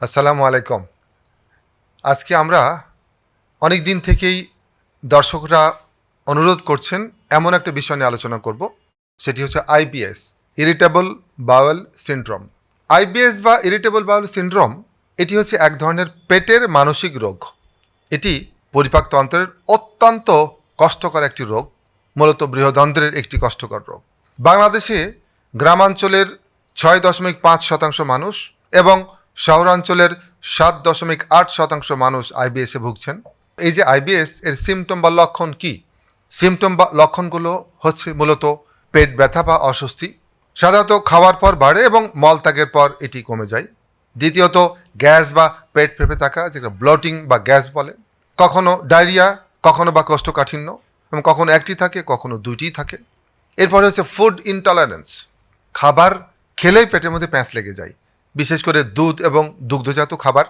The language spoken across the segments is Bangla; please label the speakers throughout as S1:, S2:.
S1: আসসালামু আলাইকুম। আজকে আমরা অনেক দিন থেকেই দর্শকরা অনুরোধ করছেন, এমন একটা বিষয় নিয়ে আলোচনা করব। সেটি হচ্ছে IBS irritable bowel syndrome. IBS বা ইরিটেবল বাওয়েল সিনড্রোম, এটি হচ্ছে এক ধরনের পেটের মানসিক রোগ। এটি পরিপাকতন্ত্রের অত্যন্ত কষ্টকর একটি রোগ, মূলত বৃহদন্ত্রের একটি কষ্টকর রোগ। বাংলাদেশে গ্রামাঞ্চলের ছয় দশমিক পাঁচ শতাংশ মানুষ এবং শহরাঞ্চলের সাত দশমিক আট শতাংশ মানুষ আইবিএসে ভুগছেন। এই যে আইবিএস এর সিমটম বা লক্ষণ কি? সিমটম বা লক্ষণগুলো হচ্ছে মূলত পেট ব্যথা বা অস্বস্তি। সাধারণত খাওয়ার পর বাড়ে এবং মলত্যাগের পর এটি কমে যায়। দ্বিতীয়ত, গ্যাস বা পেট ফেপে থাকা যেটা ব্লটিং বা গ্যাস বলে। কখনো ডায়রিয়া, কখনো বা কোষ্ঠকাঠিন্য এবং কখনো একটি থাকে, কখনো দুইটি থাকে। এরপরে হচ্ছে ফুড ইনটলারেন্স খাবার খেলেই পেটের মধ্যে প্যাঁচ লেগে যায়। বিশেষ করে দুধ এবং দুগ্ধজাত খাবার,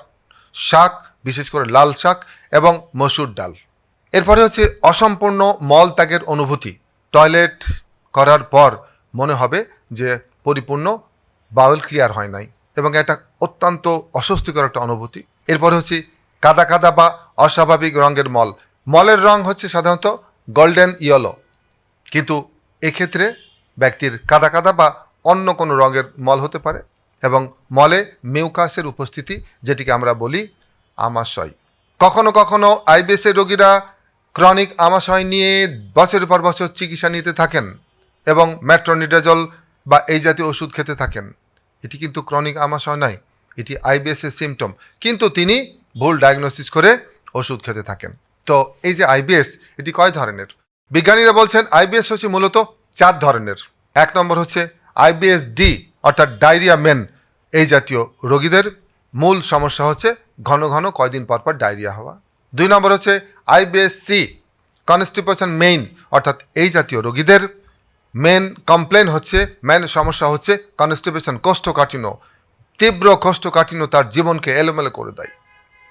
S1: শাক, বিশেষ করে লাল শাক এবং মসুর ডাল। এরপরে হচ্ছে অসম্পূর্ণ মল ত্যাগের অনুভূতি। টয়লেট করার পর মনে হবে যে পরিপূর্ণ, বাউল ক্লিয়ার হয় নাই এবং এটা অত্যন্ত অস্বস্তিকর একটা অনুভূতি। এরপরে হচ্ছে কাদা কাদা বা অস্বাভাবিক রঙের মল। মলের রং হচ্ছে সাধারণত গোল্ডেন ইয়েলো। কিন্তু এক্ষেত্রে ব্যক্তির কাদা কাদা বা অন্য কোনো রঙের মল হতে পারে। এবং মলে মিউকাসের উপস্থিতি, যেটিকে আমরা বলি আমাশয়। কখনো কখনো আইবিএসের রোগীরা ক্রনিক আমাশয় নিয়ে বছরের পর বছর চিকিৎসা নিতে থাকেন এবং ম্যাট্রোনিডাজল বা এই জাতীয় ওষুধ খেতে থাকেন। এটি কিন্তু ক্রনিক আমাশয় নয়, এটি আইবিএসের সিমটম কিন্তু তিনি ভুল ডায়াগনোসিস করে ওষুধ খেতে থাকেন। তো এই যে আইবিএস, এটি কয় ধরনের? বিজ্ঞানীরা বলছেন আইবিএস হচ্ছে মূলত চার ধরনের। এক নম্বর হচ্ছে আইবিএস ডি অর্থাৎ ডায়রিয়া মেন এই জাতীয় রোগীদের মূল সমস্যা হচ্ছে ঘন ঘন কয়দিন পর পর ডায়রিয়া হওয়া। দুই নম্বর হচ্ছে আইবিএস সি কনস্টিপেশন মেইন অর্থাৎ এই জাতীয় রোগীদের মেন কমপ্লেন হচ্ছে মেন সমস্যা হচ্ছে কনস্টিপেশন কোষ্ঠকাঠিন্য। তীব্র কোষ্ঠকাঠিন্য তার জীবনকে এলোমেলো করে দেয়।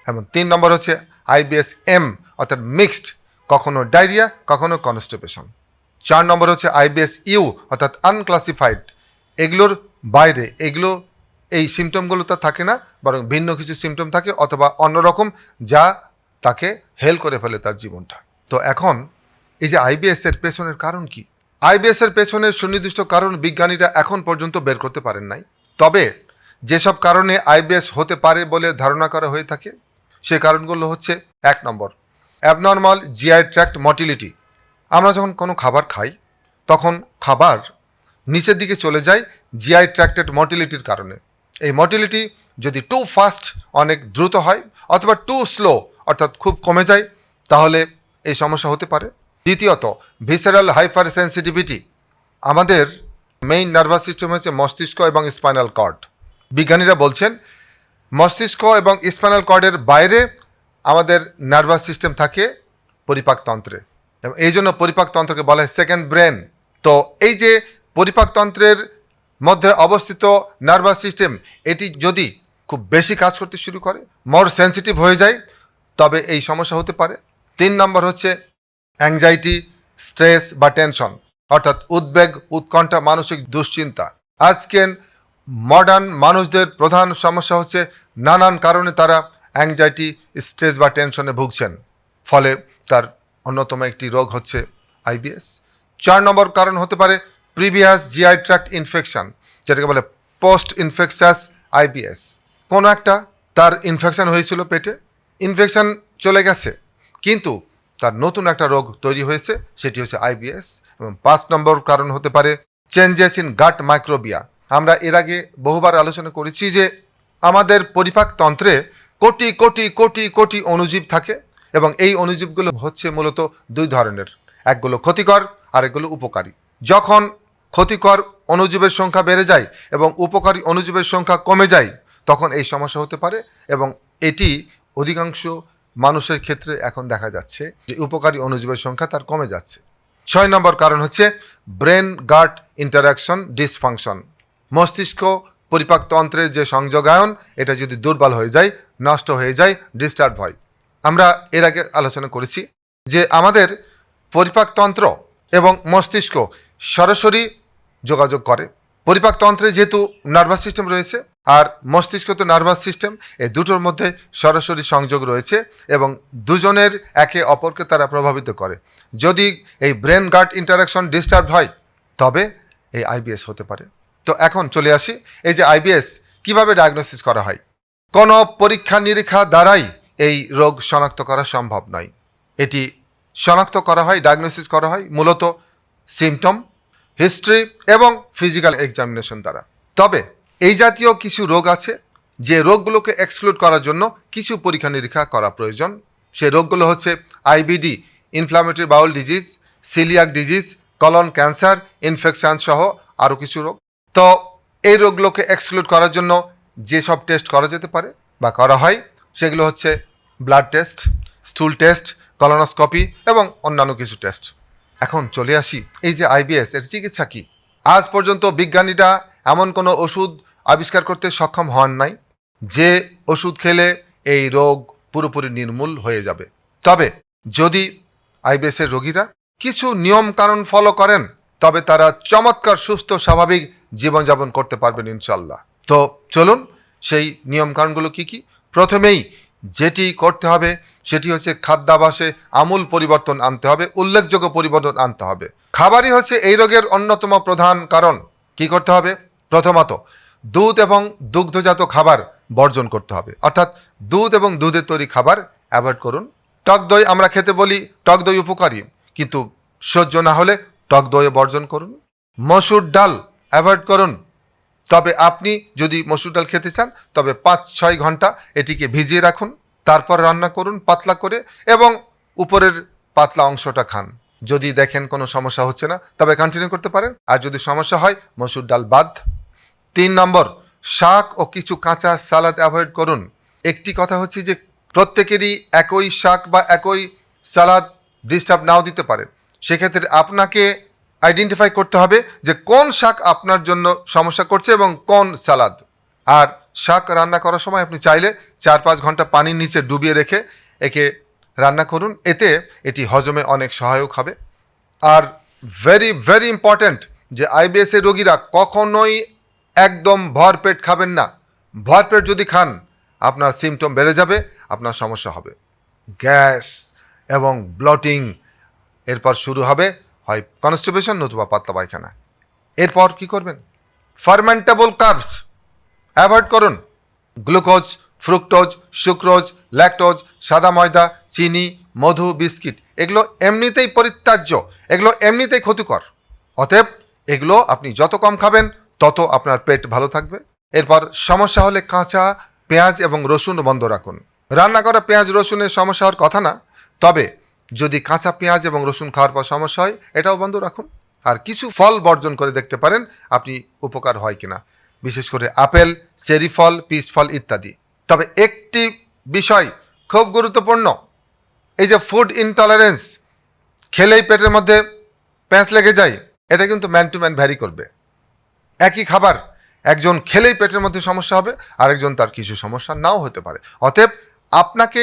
S1: এবং তিন নম্বর হচ্ছে আইবিএস এম, অর্থাৎ মিক্সড কখনো ডায়রিয়া, কখনো কনস্টিপেশন চার নম্বর হচ্ছে আইবিএস ইউ, অর্থাৎ আনক্লাসিফাইড এগুলোর বাইরে। এগুলো, এই সিমটমগুলো তো থাকে না, বরং ভিন্ন কিছু সিমটম থাকে অথবা অন্যরকম যা তাকে হেল করে ফেলে তার জীবনটা। তো এখন, এই যে আইবিএস এর পেছনের কারণ কি? আইবিএস এর পেছনের সুনির্দিষ্ট কারণ বিজ্ঞানীরা এখন পর্যন্ত বের করতে পারেন নাই। তবে, যেসব কারণে আইবিএস হতে পারে বলে ধারণা করা হয়ে থাকে, সে কারণগুলো হচ্ছে, এক number abnormal GI tract motility আমরা যখন কোনো খাবার খাই, তখন খাবার নিচের দিকে চলে যায় জিআই ট্র্যাক্টেড মর্টিলিটির কারণে। এই মর্টিলিটি যদি টু ফাস্ট অনেক দ্রুত হয় অথবা টু স্লো অর্থাৎ খুব কমে যায়, তাহলে এই সমস্যা হতে পারে। দ্বিতীয়ত ভিসেরাল হাইপার সেন্সিটিভিটি আমাদের মেইন নার্ভাস সিস্টেম হচ্ছে মস্তিষ্ক এবং স্পাইনাল কর্ড বিজ্ঞানীরা বলছেন, মস্তিষ্ক এবং স্পাইনাল কর্ডের বাইরে আমাদের নার্ভাস সিস্টেম থাকে পরিপাকতন্ত্রে এবং এই জন্য পরিপাকতন্ত্রকে বলা হয় সেকেন্ড ব্রেন তো এই যে পরিপাকতন্ত্রের মধ্যে অবস্থিত নার্ভাস সিস্টেম, এটি যদি খুব বেশি কাজ করতে শুরু করে মোর সেন্সিটিভ হয়ে যায়, তবে এই সমস্যা হতে পারে। তিন নম্বর হচ্ছে অ্যাংজাইটি স্ট্রেস বা টেনশন অর্থাৎ উদ্বেগ, উৎকণ্ঠা, মানসিক দুশ্চিন্তা। আজকের মডার্ন মানুষদের প্রধান সমস্যা হচ্ছে নানান কারণে তারা অ্যাংজাইটি স্ট্রেস বা টেনশনে ভুগছেন। ফলে তার অন্যতম একটি রোগ হচ্ছে আইবিএস চার নম্বর কারণ হতে পারে প্রিভিয়াস জিআই ট্র্যাক্ট ইনফেকশন যেটাকে বলে পোস্ট ইনফেকশাস আইবিএস কোনো একটা তার ইনফেকশন হয়েছিল পেটে ইনফেকশন চলে গেছে, কিন্তু তার নতুন একটা রোগ তৈরি হয়েছে, সেটি হচ্ছে আইবিএস এবং পাঁচ নম্বর কারণ হতে পারে চেঞ্জেস ইন গাট মাইক্রোবিয়া আমরা এর আগে বহুবার আলোচনা করেছি যে আমাদের পরিপাকতন্ত্রে কোটি কোটি কোটি কোটি অণুজীব থাকে, এবং এই অণুজীবগুলো হচ্ছে মূলত দুই ধরনের, একগুলো ক্ষতিকর আর একগুলো উপকারী। যখন ক্ষতিকর অণুজীবের সংখ্যা বেড়ে যায় এবং উপকারী অণুজীবের সংখ্যা কমে যায়, তখন এই সমস্যা হতে পারে এবং এটি অধিকাংশ মানুষের ক্ষেত্রে এখন দেখা যাচ্ছে যে উপকারী অণুজীবের সংখ্যা তার কমে যাচ্ছে। ছয় নম্বর কারণ হচ্ছে ব্রেন গার্ড ইন্টারাকশন ডিসফাংশন। মস্তিষ্ক পরিপাকতন্ত্রের যে সংযোগায়ন, এটা যদি দুর্বল হয়ে যায়, নষ্ট হয়ে যায়, ডিস্টার্ব হয়। আমরা এর আগে আলোচনা করেছি যে আমাদের পরিপাকতন্ত্র এবং মস্তিষ্ক সরাসরি যোগাযোগ করে। পরিপাকতন্ত্রে যেহেতু নার্ভাস সিস্টেম রয়েছে, আর মস্তিষ্ক তো নার্ভাস সিস্টেম, এই দুটোর মধ্যে সরাসরি সংযোগ রয়েছে এবং দুজনের একে অপরকে তারা প্রভাবিত করে। যদি এই ব্রেন গার্ড ইন্টারাকশন ডিস্টার্ব হয়, তবে এই আইবিএস হতে পারে। তো এখন চলে আসি, এই যে আইবিএস কীভাবে ডায়াগনোসিস করা হয়? কোনো পরীক্ষা নিরীক্ষা দ্বারাই এই রোগ শনাক্ত করা সম্ভব নয়। এটি শনাক্ত করা হয়, ডায়াগনোসিস করা হয়, মূলত সিমটম হিস্ট্রি এবং ফিজিক্যাল এক্সামিনেশন দ্বারা। তবে এই জাতীয় কিছু রোগ আছে, যে রোগগুলোকে এক্সক্লুড করার জন্য কিছু পরীক্ষা নিরীক্ষা করা প্রয়োজন। সেই রোগগুলো হচ্ছে IBD inflammatory bowel disease coeliac disease colon cancer infection সহ আরও কিছু রোগ। তো এই রোগগুলোকে এক্সক্লুড করার জন্য যেসব টেস্ট করা যেতে পারে বা করা হয়, সেগুলো হচ্ছে blood test stool test colonoscopy এবং অন্যান্য কিছু টেস্ট এখন চলে আসি। এই যে আইবিএস এর চিকিৎসা কি? আজ পর্যন্ত বিজ্ঞানীরা এমন কোনো ওষুধ আবিষ্কার করতে সক্ষম হন নাই, যে ওষুধ খেলে এই রোগ পুরোপুরি নির্মূল হয়ে যাবে। তবে যদি আইবিএস এর রোগীরা কিছু নিয়ম কানুন ফলো করেন, তবে তারা চমৎকার, সুস্থ, স্বাভাবিক জীবনযাপন করতে পারবেন ইনশাল্লাহ তো চলুন, সেই নিয়ম কানুনগুলো কি কি? প্রথমেই যেটি করতে হবে, সেটি হচ্ছে খাদ্যাভাসে আমূল পরিবর্তন আনতে হবে, উল্লেখযোগ্য পরিবর্তন আনতে হবে। খাবারই হচ্ছে এই রোগের অন্যতম প্রধান কারণ। কি করতে হবে? প্রথমত, দুধ এবং দুগ্ধজাত খাবার বর্জন করতে হবে। অর্থাৎ দুধ এবং দুধের তৈরি খাবার অ্যাভয়েড করুন। টক দই আমরা খেতে বলি টক দই উপকারী, কিন্তু সহ্য না হলে টক দই বর্জন করুন। মসুর ডাল অ্যাভয়েড করুন। তবে আপনি যদি মসুর ডাল খেতে চান, তবে পাঁচ, ছয় ঘণ্টা এটিকে ভিজিয়ে রাখুন, তারপর রান্না করুন পাতলা করে এবং উপরের পাতলা অংশটা খান। যদি দেখেন কোনো সমস্যা হচ্ছে না, তবে কন্টিনিউ করতে পারেন। আর যদি সমস্যা হয়, মসুর ডাল বাদ। তিন নম্বর, শাক ও কিছু কাঁচা সালাদ অ্যাভয়েড করুন। একটি কথা হচ্ছে যে, প্রত্যেকেরই একই শাক বা একই সালাদ ডিস্টার্ব নাও দিতে পারে। সেক্ষেত্রে আপনাকে আইডেন্টিফাই করতে হবে যে কোন শাক আপনার জন্য সমস্যা করছে এবং কোন সালাদ। আর শাক রান্না করার সময় আপনি চাইলে চার পাঁচ ঘণ্টা পানির নিচে ডুবিয়ে রেখে একে রান্না করুন। এতে এটি হজমে অনেক সহায়ক হবে। আর ভেরি ভেরি ইম্পর্ট্যান্ট যে আইবিএস এর রোগীরা কখনোই একদম ভরপেট খাবেন না। ভরপেট যদি খান, আপনার সিমটম বেড়ে যাবে, আপনার সমস্যা হবে। গ্যাস এবং ব্লটিং এরপর শুরু হবে। হয় কনস্টিপেশন নতুবা পাতলা পায়খানা। এরপর কি করবেন? ফার্মেন্টেবল কার্বস অ্যাভয়েড করুন। গ্লুকোজ ফ্রুক্টোজ সুক্রোজ ল্যাকটোজ সাদা ময়দা, চিনি, মধু, বিস্কিট, এগুলো এমনিতেই পরিত্যাজ্য, এগুলো এমনিতেই ক্ষতিকর। অতএব এগুলো আপনি যত কম খাবেন, তত আপনার পেট ভালো থাকবে। এরপর সমস্যা হলে কাঁচা, পেঁয়াজ এবং রসুন বন্ধ রাখুন। রান্না করা পেঁয়াজ, রসুনের সমস্যা হওয়ার কথা না, তবে যদি কাঁচা পেঁয়াজ এবং রসুন খাওয়ার পর সমস্যা হয়, এটাও বন্ধ রাখুন। আর কিছু ফল বর্জন করে দেখতে পারেন, আপনি উপকার হয় কিনা। বিশেষ করে আপেল, চেরি ফল পিস ফল ইত্যাদি। তবে একটি বিষয় খুব গুরুত্বপূর্ণ। এই যে ফুড ইনটলারেন্স খেলেই পেটের মধ্যে প্যাঁচ লেগে যায়, এটা কিন্তু ম্যান টু ম্যান ভ্যারি করবে। একই খাবার, একজন খেলেই পেটের মধ্যে সমস্যা হবে, আরেকজন তার কিছু সমস্যা নাও হতে পারে। অতএব আপনাকে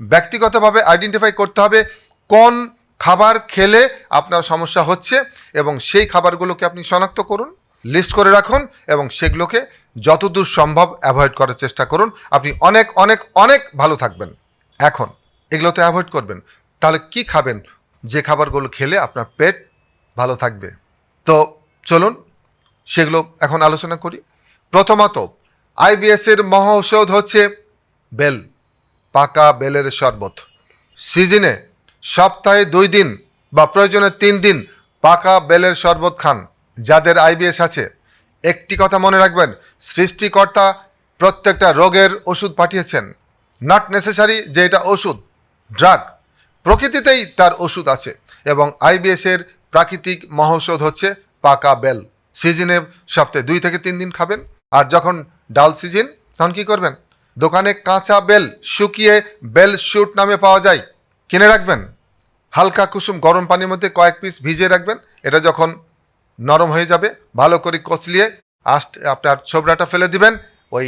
S1: ব্যক্তিগতভাবে আইডেন্টিফাই করতে হবে কোন খাবার খেলে আপনার সমস্যা হচ্ছে এবং সেই খাবারগুলোকে আপনি শনাক্ত করুন লিস্ট করে রাখুন এবং সেগুলোকে যতদূর সম্ভব অ্যাভয়েড করার চেষ্টা করুন। আপনি অনেক অনেক অনেক ভালো থাকবেন। এখন এগুলোতে অ্যাভয়েড করবেন। তাহলে কি খাবেন? যে খাবারগুলো খেলে আপনার পেট ভালো থাকবে। তো চলুন সেগুলো এখন আলোচনা করি। প্রথমত আইবিএস এর মহৌষধ হচ্ছে বেল। পাকা বেলের শরবত। সিজনে সপ্তাহে দুই দিন বা প্রয়োজনে তিন দিন পাকা বেলের শরবত খান, যাদের আইবিএস আছে। একটি কথা মনে রাখবেন, সৃষ্টিকর্তা প্রত্যেকটা রোগের ওষুধ পাঠিয়েছেন। নট নেসেসারি যে এটা ওষুধ ড্রাগ প্রকৃতিতেই তার ওষুধ আছে এবং আইবিএসের প্রাকৃতিক মহৌষধ হচ্ছে পাকা বেল। সিজনে সপ্তাহে দুই থেকে তিন দিন খাবেন, আর যখন ডাল সিজন, তখন কী করবেন? দোকানে কাঁচা বেল শুকিয়ে বেল শুট নামে পাওয়া যায়। কিনে রাখবেন। হালকা কুসুম গরম পানির মধ্যে কয়েক পিস ভিজিয়ে রাখবেন। এটা যখন নরম হয়ে যাবে, ভালো করে কচলিয়ে আস্ত আপনার ছোবড়াটা ফেলে দিবেন, ওই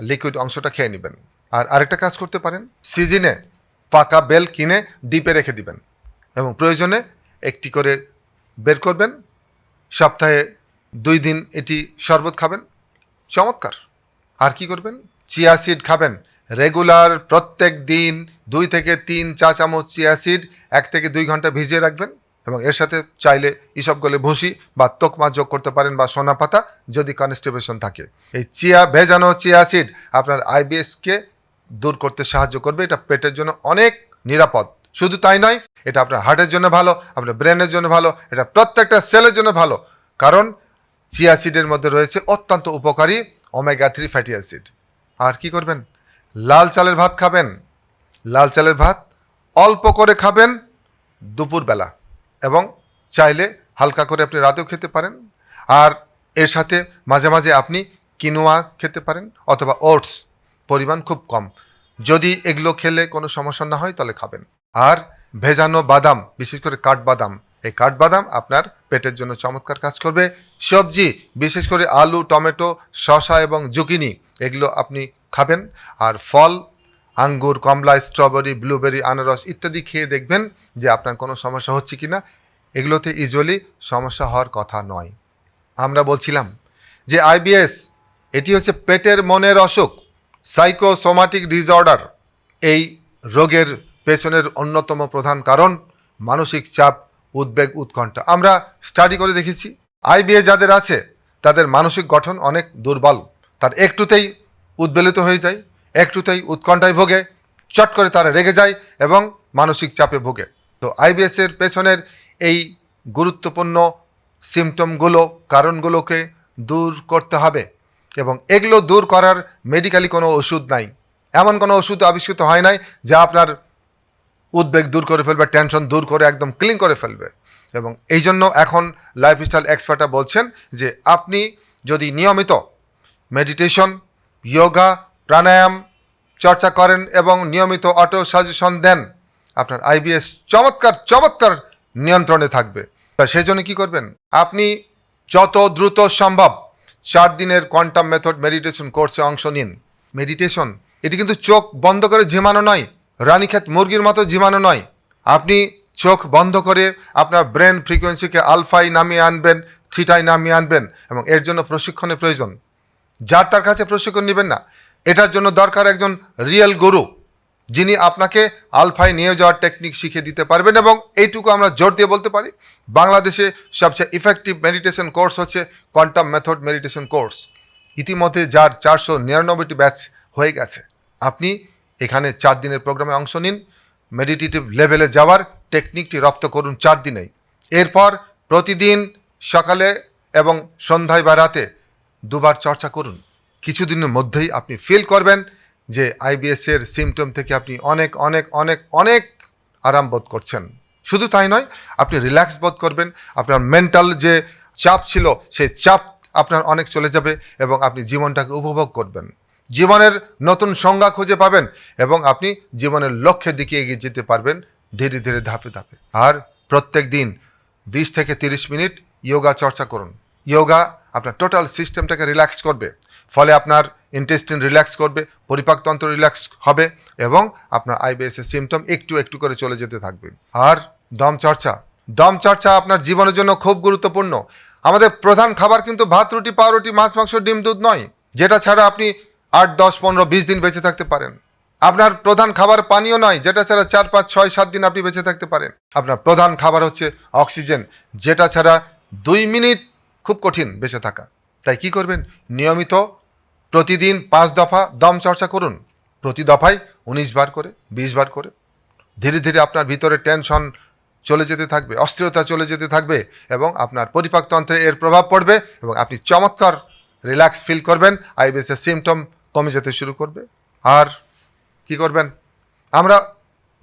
S1: লিকুইড অংশটা খেয়ে নেবেন। আর আরেকটা কাজ করতে পারেন। সিজনে পাকা বেল কিনে ডিপে রেখে দিবেন এবং প্রয়োজনে একটি করে বের করবেন। সপ্তাহে দুই দিন এটি শরবত খাবেন। চমৎকার। আর কি করবেন? চিয়া সিড খাবেন। রেগুলার প্রত্যেক দিন দুই থেকে তিন চা চামচ চিয়া সিড এক থেকে দুই ঘণ্টা ভিজিয়ে রাখবেন এবং এর সাথে চাইলে ইসবগুলো ভুসি বা তোকমা যোগ করতে পারেন বা সোনা পাতা যদি কনস্টিপেশন থাকে। এই চিয়া, ভেজানো চিয়া সিড আপনার আইবিএসকে দূর করতে সাহায্য করবে। এটা পেটের জন্য অনেক নিরাপদ। শুধু তাই নয়, এটা আপনার হার্টের জন্য ভালো, আপনার ব্রেনের জন্য ভালো, এটা প্রত্যেকটা সেলের জন্য ভালো। কারণ, চিয়া সিডের মধ্যে রয়েছে অত্যন্ত উপকারী ওমেগা থ্রি ফ্যাটি অ্যাসিড আর কি করবেন? লাল চালের ভাত খাবেন। লাল চালের ভাত অল্প করে খাবেন দুপুরবেলা এবং চাইলে হালকা করে আপনি রাতেও খেতে পারেন। আর এর সাথে মাঝে মাঝে আপনি কিনোয়া খেতে পারেন অথবা ওটস, পরিমাণ খুব কম। যদি এগুলো খেলে কোনো সমস্যা না হয় তাহলে খাবেন। আর ভেজানো বাদাম, বিশেষ করে কাঠবাদাম, এই কাঠবাদাম আপনার পেটের জন্য চমৎকার কাজ করবে। সবজি, বিশেষ করে আলু, টমেটো, শসা এবং জুকিনি এগুলো আপনি খাবেন। আর ফল, আঙ্গুর, কমলা, স্ট্রবেরি, ব্লুবেরি, আনারস ইত্যাদি খেয়ে দেখবেন যে আপনার কোনো সমস্যা হচ্ছে কি না। এগুলোতে ইউজুয়ালি সমস্যা হওয়ার কথা নয়। আমরা বলছিলাম যে আইবিএস এটি হচ্ছে পেটের মনের অসুখ সাইকোসোমাটিক ডিসঅর্ডার এই রোগের পেছনের অন্যতম প্রধান কারণ, মানসিক চাপ, উদ্বেগ, উৎকণ্ঠা। আমরা স্টাডি করে দেখেছি। আইবিএস যাদের আছে, তাদের মানসিক গঠন অনেক দুর্বল। তার একটুতেই উদ্বেলিত হয়ে যায়, একটুতেই উৎকণ্ঠায় ভোগে, চট করে তারা রেগে যায় এবং মানসিক চাপে ভোগে। তো আইবিএস এর পেছনের এই গুরুত্বপূর্ণ সিমটমগুলো কারণগুলোকে দূর করতে হবে এবং এগুলো দূর করার মেডিকেলি কোনো ওষুধ নাই। এমন কোনো ওষুধ আবিষ্কৃত হয় নাই যা আপনার উদ্বেগ দূর করে ফেলবে টেনশন দূর করে একদম ক্লিন করে ফেলবে। এবং এই জন্য এখন লাইফস্টাইল এক্সপার্টরা বলছেন যে আপনি যদি নিয়মিত মেডিটেশন যোগা প্রাণায়াম চর্চা করেন এবং নিয়মিত অটো সাজেশন দেন। আপনার আইবিএস চমৎকার চমৎকার নিয়ন্ত্রণে থাকবে। তা সেই জন্য কী করবেন? আপনি যত দ্রুত সম্ভব চার দিনের কোয়ান্টাম মেথড মেডিটেশন কোর্সে অংশ নিন। মেডিটেশন এটি কিন্তু চোখ বন্ধ করে ঝিমানো নয়, রানীক্ষেত মুরগির মতো ঝিমানো নয়। আপনি চোখ বন্ধ করে আপনার ব্রেন ফ্রিকোয়েন্সিকে আলফাই নামিয়ে আনবেন থিটাই নামিয়ে আনবেন এবং এর জন্য প্রশিক্ষণের প্রয়োজন। যার তার কাছে প্রশিক্ষণ নেবেন না। এটার জন্য দরকার একজন রিয়েল গুরু যিনি আপনাকে আলফায় নিয়ে যাওয়ার টেকনিক শিখিয়ে দিতে পারবেন এবং এইটুকু আমরা জোর দিয়ে বলতে পারি। বাংলাদেশে সবচেয়ে ইফেক্টিভ মেডিটেশন কোর্স হচ্ছে কোয়ান্টাম মেথড মেডিটেশন কোর্স ইতিমধ্যে যার চারশো নিরানব্বইটি ব্যাচ হয়ে গেছে। আপনি এখানে চার দিনের প্রোগ্রামে অংশ নিন। মেডিটেটিভ লেভেলে যাওয়ার টেকনিকটি রপ্ত করুন চার দিনেই। এরপর প্রতিদিন সকালে এবং সন্ধ্যায় বা রাতে দুবার চর্চা করুন। কিছুদিনের মধ্যেই আপনি ফিল করবেন যে আইবিএসের সিমটম থেকে আপনি অনেক অনেক অনেক অনেক আরাম বোধ করছেন। শুধু তাই নয়, আপনি রিল্যাক্স বোধ করবেন, আপনার মেন্টাল যে চাপ ছিল, সেই চাপ আপনার অনেক চলে যাবে এবং আপনি জীবনটাকে উপভোগ করবেন। জীবনের নতুন সংজ্ঞা খুঁজে পাবেন এবং আপনি জীবনের লক্ষ্যের দিকে এগিয়ে যেতে পারবেন ধীরে ধীরে, ধাপে ধাপে। আর প্রত্যেক দিন বিশ থেকে তিরিশ মিনিট যোগা চর্চা করুন। যোগা আপনার টোটাল সিস্টেমটাকে রিল্যাক্স করবে। ফলে আপনার ইন্টেস্টিন রিল্যাক্স করবে পরিপাকতন্ত্র রিল্যাক্স হবে এবং আপনার আইবিএস এর সিমটম একটু একটু করে চলে যেতে থাকবে। আর দম চর্চা। দম চর্চা আপনার জীবনের জন্য খুব গুরুত্বপূর্ণ। আমাদের প্রধান খাবার কিন্তু ভাত, রুটি, পাউরুটি, মাছ, মাংস, ডিম, দুধ নয়, যেটা ছাড়া আপনি আট, দশ, পনেরো, বিশ দিন বেঁচে থাকতে পারেন। আপনার প্রধান খাবার পানীয় নয়, যেটা ছাড়া চার, পাঁচ, ছয়, সাত দিন আপনি বেঁচে থাকতে পারেন। আপনার প্রধান খাবার হচ্ছে অক্সিজেন, যেটা ছাড়া দুই মিনিট খুব কঠিন বেঁচে থাকা। তাই কি করবেন? নিয়মিত প্রতিদিন পাঁচ দফা দম চর্চা করুন। প্রতি দফায় উনিশ বার করে, বিশ বার করে। ধীরে ধীরে আপনার ভিতরে টেনশন চলে যেতে থাকবে, অস্থিরতা চলে যেতে থাকবে এবং আপনার পরিপাকতন্ত্রে এর প্রভাব পড়বে এবং আপনি চমৎকার রিল্যাক্স ফিল করবেন, আইবিএসের সিমটম কমে যেতে শুরু করবে। আর কি করবেন? আমরা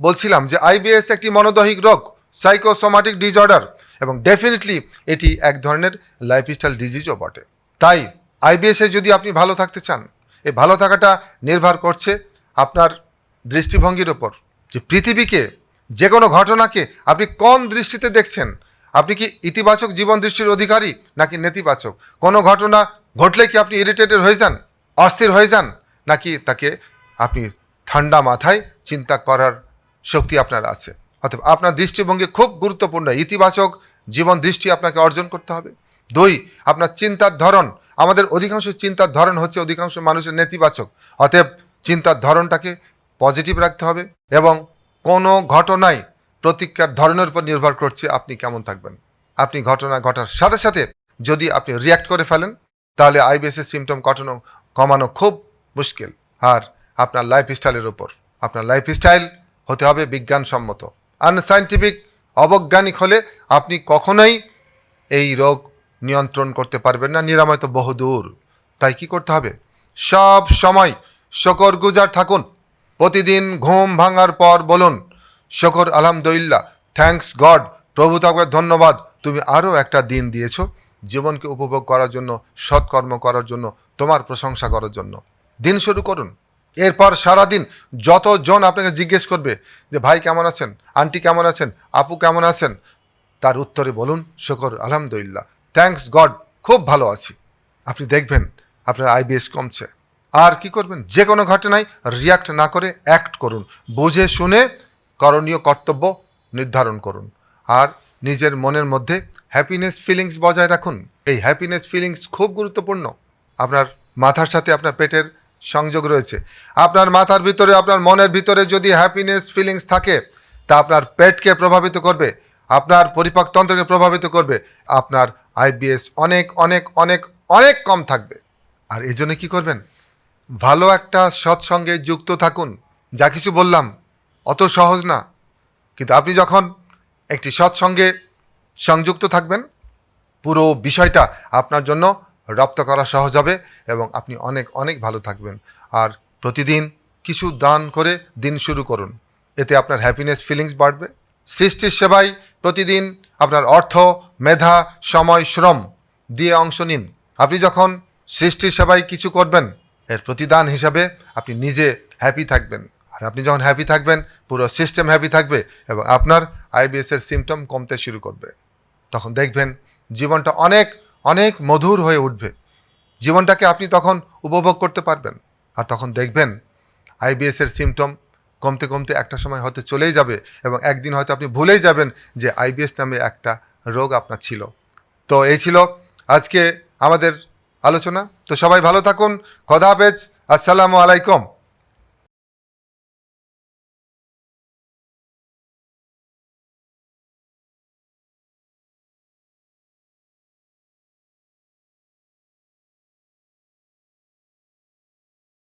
S1: বলছিলাম যে আইবিএস একটি মনোদৈহিক রোগ, সাইকোসোমাটিক ডিসঅর্ডার। এবং ডেফিনেটলি এটি এক ধরনের লাইফস্টাইল ডিজিজও বটে। তাই আইবিএসে যদি আপনি ভালো থাকতে চান, এই ভালো থাকাটা নির্ভর করছে আপনার দৃষ্টিভঙ্গির ওপর যে পৃথিবীকে যে কোনো ঘটনাকে আপনি কোন দৃষ্টিতে দেখছেন, আপনি কি ইতিবাচক জীবন দৃষ্টির অধিকারী নাকি নেতিবাচক? কোনো ঘটনা ঘটলে কি আপনি ইরিটেটেড হয়ে যান, অস্থির হয়ে যান, নাকি তাকে আপনি ঠান্ডা মাথায় চিন্তা করার শক্তি আপনার আছে? অথবা আপনার দৃষ্টিভঙ্গি খুব গুরুত্বপূর্ণ। ইতিবাচক জীবন দৃষ্টি আপনাকে অর্জন করতে হবে। দুই, আপনার চিন্তার ধরন। আমাদের অধিকাংশ চিন্তার ধরন হচ্ছে অধিকাংশ মানুষের নেতিবাচক। অতএব চিন্তার ধরনটাকে পজিটিভ রাখতে হবে এবং কোনো ঘটনায় প্রতিক্রিয়ার ধরনের উপর নির্ভর করছে আপনি কেমন থাকবেন। আপনি ঘটনা ঘটার সাথে সাথে যদি আপনি রিয়্যাক্ট করে ফেলেন, তাহলে আইবিএসের সিমটম কাটানো, কমানো খুব মুশকিল। আর আপনার লাইফস্টাইলের উপর। আপনার লাইফস্টাইল হতে হবে বিজ্ঞানসম্মত। আনসাইন্টিফিক অবৈজ্ঞানিক হলে আপনি কখনোই এই রোগ নিয়ন্ত্রণ করতে পারবেন না। নিরাময় তো বহুদূর তাই কি করতে হবে? সব সময় শকর গুজার থাকুন। প্রতিদিন ঘুম ভাঙার পর বলুন, শকর, আলহামদুলিল্লাহ থ্যাঙ্কস গড প্রভু তাকে ধন্যবাদ। তুমি আরও একটা দিন দিয়েছ জীবনকে উপভোগ করার জন্য, সৎকর্ম করার জন্য, তোমার প্রশংসা করার জন্য। দিন শুরু করুন। এরপর সারাদিন যতজন আপনাকে জিজ্ঞেস করবে যে, ভাই কেমন আছেন? আন্টি কেমন আছেন? আপু কেমন আছেন? তার উত্তরে বলুন, শকর, আলহামদুলিল্লাহ। থ্যাংকস গড খুব ভালো আছি। আপনি দেখবেন আপনার আইবিএস কমছে। আর কি করবেন? যে কোনো ঘটনায় রিয়াক্ট না করে অ্যাক্ট করুন। বুঝে শুনে করণীয় কর্তব্য নির্ধারণ করুন। আর নিজের মনের মধ্যে হ্যাপিনেস ফিলিংস বজায় রাখুন। এই হ্যাপিনেস ফিলিংস খুব গুরুত্বপূর্ণ। আপনার মাথার সাথে আপনার পেটের সংযোগ রয়েছে। আপনার মাথার ভিতরে, আপনার মনের ভিতরে যদি হ্যাপিনেস ফিলিংস থাকে, তা আপনার পেটকে প্রভাবিত করবে, আপনার পরিপাকতন্ত্রকে প্রভাবিত করবে, আপনার আইবিএস অনেক অনেক অনেক অনেক কম থাকবে। আর এই জন্য কী করবেন? ভালো একটা সৎসঙ্গে যুক্ত থাকুন। যা কিছু বললাম, অত সহজ না। কিন্তু আপনি যখন একটি সৎসঙ্গে সংযুক্ত থাকবেন, পুরো বিষয়টা আপনার জন্য রপ্ত করা সহজ হবে এবং আপনি অনেক অনেক ভালো থাকবেন। আর প্রতিদিন কিছু দান করে দিন শুরু করুন। এতে আপনার হ্যাপিনেস ফিলিংস বাড়বে। সৃষ্টির সেবায় প্রতিদিন আপনার অর্থ, মেধা, সময়, শ্রম দিয়ে অংশ নিন। আপনি যখন সৃষ্টির সেবায় কিছু করবেন, এর প্রতিদান হিসাবে আপনি নিজে হ্যাপি থাকবেন। আর আপনি যখন হ্যাপি থাকবেন, পুরো সিস্টেম হ্যাপি থাকবে এবং আপনার আইবিএসের সিমটম কমতে শুরু করবে। তখন দেখবেন জীবনটা অনেক অনেক মধুর হয়ে উঠবে। জীবনটাকে আপনি তখন উপভোগ করতে পারবেন। আর তখন দেখবেন আইবিএসের সিমটম কমতে কমতে একটা সময় হয়তো চলেই যাবে এবং একদিন হয়তো আপনি ভুলেই যাবেন যে আইবিএস নামে একটা রোগ আপনার ছিল। তো এই ছিল আজকে আমাদের আলোচনা। তো সবাই ভালো থাকুন। খদা হাফেজ। আসসালামু আলাইকুম।